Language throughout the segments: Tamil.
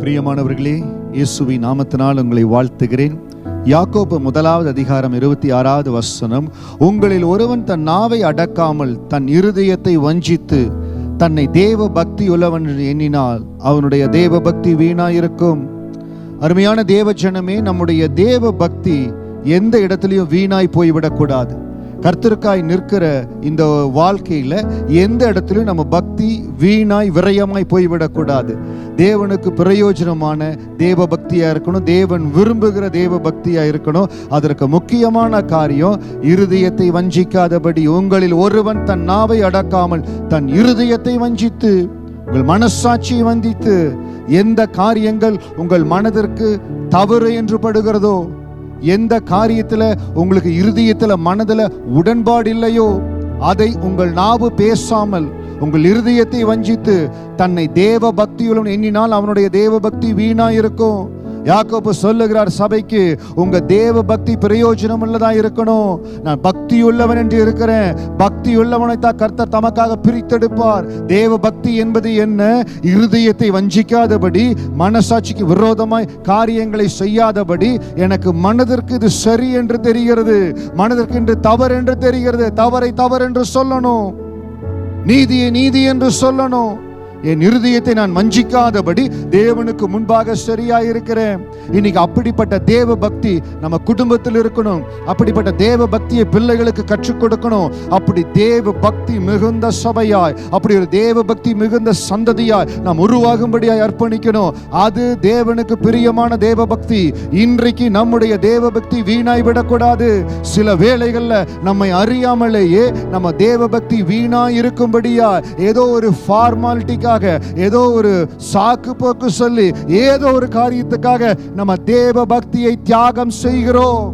பிரியமானவர்களே இயேசுவி நாமத்தினால் உங்களை வாழ்த்துகிறேன். யாக்கோபு முதலாவது அதிகாரம் இருபத்தி ஆறாவது வசனம் உங்களில் ஒருவன் தன் நாவை அடக்காமல் தன் இருதயத்தை வஞ்சித்து தன்னை தேவ பக்தி உள்ளவன் எண்ணினால் அவனுடைய தேவ பக்தி வீணாயிருக்கும். அருமையான தேவ ஜனமே நம்முடைய தேவ பக்தி எந்த இடத்துலையும் வீணாய் போய்விடக்கூடாது. கர்த்தருக்காய் நிற்கிற இந்த வாழ்க்கையில் எந்த இடத்துலையும் நம்ம பக்தி வீணாய் விரயமாய் போய்விடக்கூடாது. தேவனுக்கு பிரயோஜனமான தேவ பக்தியாக இருக்கணும். தேவன் விரும்புகிற தேவ பக்தியாக இருக்கணும். அதற்கு முக்கியமான காரியம் இருதயத்தை வஞ்சிக்காதபடி உங்களில் ஒருவன் தன் நாவை அடக்காமல் தன் இருதயத்தை வஞ்சித்து உங்கள் மனசாட்சியை வந்தித்து எந்த காரியங்கள் உங்கள் மனதிற்கு தவறு என்று படுகிறதோ எந்த காரியத்தில் உங்களுக்கு இருதயத்தில் மனதில் உடன்பாடு இல்லையோ அதை உங்கள் நாவு பேசாமல் உங்கள் இருதயத்தை வஞ்சித்து தன்னை தேவ பக்தியுடன் எண்ணினால் அவனுடைய தேவ பக்தி வீணா யாக்கோப்பு சொல்லுகிறார் சபைக்கு உங்க தேவ பக்தி பிரயோஜனம் உள்ளதா இருக்கணும். நான் பக்தி உள்ளவன் என்று இருக்கிறேன். பக்தி உள்ளவனை தான் கர்த்தர் தமக்காக பிரித்தெடுப்பார். தேவ பக்தி என்பது என்ன? இருதயத்தை வஞ்சிக்காதபடி மனசாட்சிக்கு விரோதமாய் காரியங்களை செய்யாதபடி எனக்கு மனதிற்கு இது சரி என்று தெரிகிறது. மனதிற்கு என்று தவறு என்று தெரிகிறது. தவறை தவறு என்று சொல்லணும். நீதியை நீதி என்று சொல்லணும். என் இருதயத்தை நான் வஞ்சிக்காதபடி தேவனுக்கு முன்பாக சரியா இருக்கிறேன் இன்னைக்கு அப்படிப்பட்ட தேவ பக்தி நம்ம குடும்பத்தில் இருக்கணும். அப்படிப்பட்ட தேவ பக்தியை பிள்ளைகளுக்கு கற்றுக் கொடுக்கணும். அப்படி தேவ பக்தி மிகுந்த சபையாய் அப்படி ஒரு தேவ பக்தி மிகுந்த சந்ததியாய் நாம் உருவாகும்படியாய் அர்ப்பணிக்கணும். அது தேவனுக்கு பிரியமான தேவ பக்தி இன்றைக்கு நம்முடைய தேவ பக்தி வீணாய் விடக்கூடாது. சில வேளைகள்ல நம்மை அறியாமலேயே நம்ம தேவ பக்தி வீணாய் இருக்கும்படியா ஏதோ ஒரு காரியத்துக்காக ஏதோ ஒரு சாக்கு போக்கு சொல்லி ஏதோ ஒரு காரியத்துக்காக நம்ம தேவ பக்தியை தியாகம் செய்கிறோம்.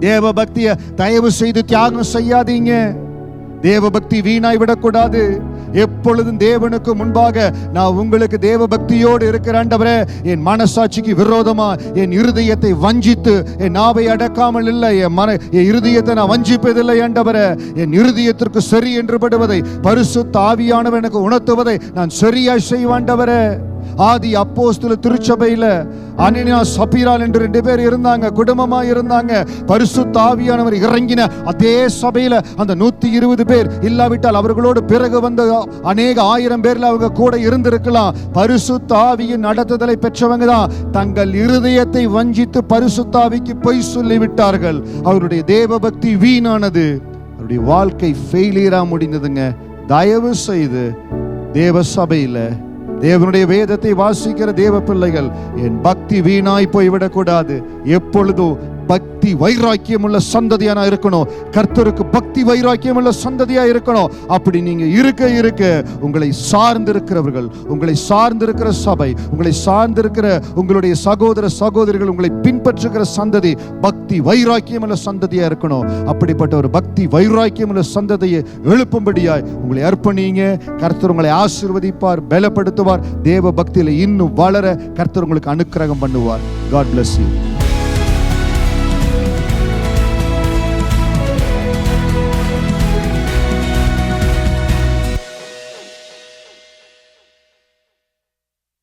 தேவ பக்தியை தயவு செய்து தியாகம் செய்யாதீங்க. தேவ பக்தி வீணாய் விடக்கூடாது. எப்பொழுதும் தேவனுக்கு முன்பாக நான் உங்களுக்கு தேவ பக்தியோடு இருக்கிறாண்டவரே என் மனசாட்சிக்கு விரோதமா என் இருதயத்தை வஞ்சித்து என் நாவை அடக்காமல் இல்லை என் மன என் இருதயத்தை நான் வஞ்சிப்பதில்லை ஆண்டவரே. என் இருதயத்திற்கு சரி என்று படுவதை பரிசு தாவியானவன் எனக்கு உணர்த்துவதை நான் சரியாய் செய்வாண்டவரே ஆதி அப்போஸ்துல திருச்சபையில அனினா சபீரால் என்று ரெண்டு பேர் இருந்தாங்க. குடும்பமா இருந்தாங்க. பரிசு தாவியானவர் இறங்கின அதே சபையில அந்த நூத்தி இருபது பேர். இல்லாவிட்டால் அவர்களோடு பிறகு வந்த அநேக ஆயிரம் பேர்ல அவங்க கூட இருந்திருக்கலாம். பரிசு தாவியின் நடத்துதலை பெற்றவங்க தான். தங்கள் இருதயத்தை வஞ்சித்து பரிசு தாவிக்கு பொய் சொல்லி விட்டார்கள் அவருடைய தேவ பக்தி வீணானது. அவருடைய வாழ்க்கை ஃபெயிலியரா முடிந்ததுங்க. தயவு செய்து தேவ சபையில தேவனுடைய வேதத்தை வாசிக்கிற தேவ பிள்ளைகள் என் பக்தி வீணாய் போய்விடக்கூடாது. எப்பொழுதும் பக்தி வைராக்கியம் உள்ள சந்ததியா நான் இருக்கணும். கர்த்தருக்கு பக்தி வைராக்கியம் உள்ள சந்ததியா இருக்கணும். அப்படி நீங்க இருக்க இருக்க உங்களை சார்ந்திருக்கிறவர்கள் உங்களை சார்ந்திருக்கிற சபை உங்களை சார்ந்திருக்கிற உங்களுடைய சகோதர சகோதரிகள் உங்களை பின்பற்றுகிற சந்ததி பக்தி வைராக்கியம் உள்ள சந்ததியா இருக்கணும். அப்படிப்பட்ட ஒரு பக்தி வைராக்கியம் உள்ள சந்ததியை எழுப்பும்படியாய் உங்களை அர்ப்பணிங்க. கர்த்தர் உங்களை ஆசிர்வதிப்பார் பலப்படுத்துவார். தேவ பக்தியில இன்னும் வளர கர்த்தர் உங்களுக்கு அனுக்கிரகம் பண்ணுவார். God bless you